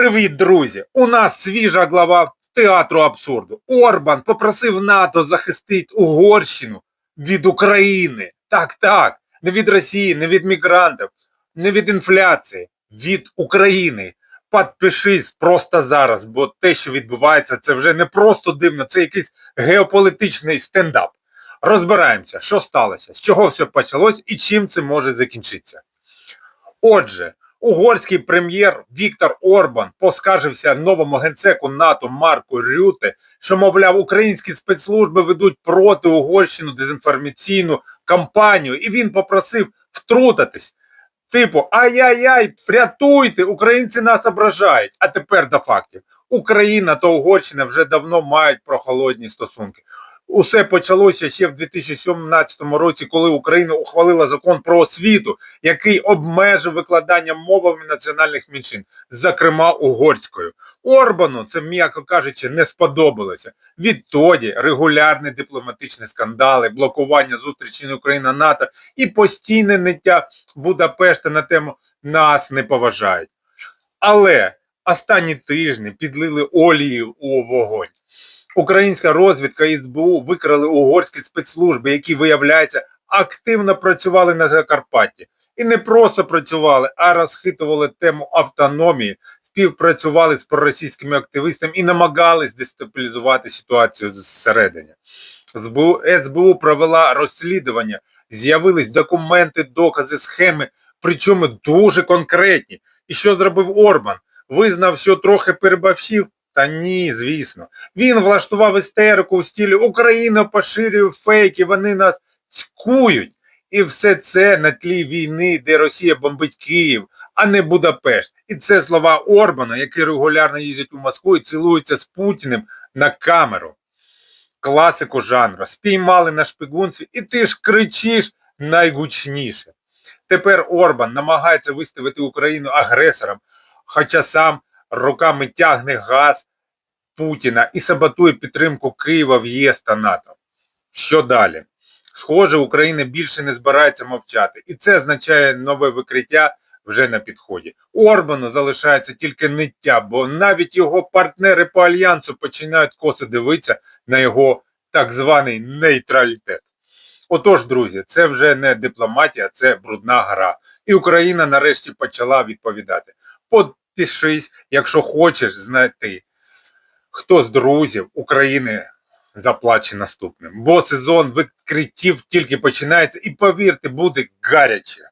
Привіт, друзі! У нас свіжа глава театру абсурду. Орбан попросив НАТО захистити Угорщину від України. Так, так, не від Росії, не від мігрантів, не від інфляції, від України. Підпишись просто зараз, бо те, що відбувається, це вже не просто дивно, це якийсь геополітичний стендап. Розбираємося, що сталося, з чого все почалось і чим це може закінчитися. Отже, угорський прем'єр Віктор Орбан поскаржився новому генсеку НАТО Марку Рюте, що, мовляв, українські спецслужби ведуть проти Угорщину дезінформаційну кампанію, і він попросив втрутатись. Типу, ай-яй-яй, врятуйте, українці нас ображають. А тепер до фактів. Україна та Угорщина вже давно мають прохолодні стосунки. Усе почалося ще в 2017 році, коли Україна ухвалила закон про освіту, який обмежив викладання мовами національних меншин, зокрема угорською. Орбану це, м'яко кажучи, не сподобалося. Відтоді регулярні дипломатичні скандали, блокування зустрічі Україна-НАТО і постійне ниття Будапешта на тему нас не поважають. Але останні тижні підлили олії у вогонь. Українська розвідка і СБУ викрали угорські спецслужби, які, виявляється, активно працювали на Закарпатті. І не просто працювали, а розхитували тему автономії, співпрацювали з проросійськими активістами і намагались дестабілізувати ситуацію зсередини. СБУ, СБУ провела розслідування, з'явились документи, докази, схеми, причому дуже конкретні. І що зробив Орбан? Визнав, що трохи перебавшив? Та ні, звісно. Він влаштував істерику у стілі Україна поширює фейки, вони нас цькують. І все це на тлі війни, де Росія бомбить Київ, а не Будапешт. І це слова Орбана, який регулярно їздить у Москву і цілується з Путіним на камеру. Класику жанру. Спіймали на шпигунстві, і ти ж кричиш найгучніше. Тепер Орбан намагається виставити Україну агресором, хоча сам руками тягне газ Путіна і саботує підтримку Києва в ЄС та НАТО. Що далі? Схоже, Україна більше не збирається мовчати, і це означає нове викриття вже на підході. Орбану залишається тільки ниття, бо навіть його партнери по альянсу починають косо дивитися на його так званий нейтралітет. Отож, друзі, це вже не дипломатія, це брудна гра. І Україна нарешті почала відповідати. Підпишись, якщо хочеш знайти, хто з друзів України заплаче наступним. Бо сезон викриттів тільки починається і повірте, буде гаряче.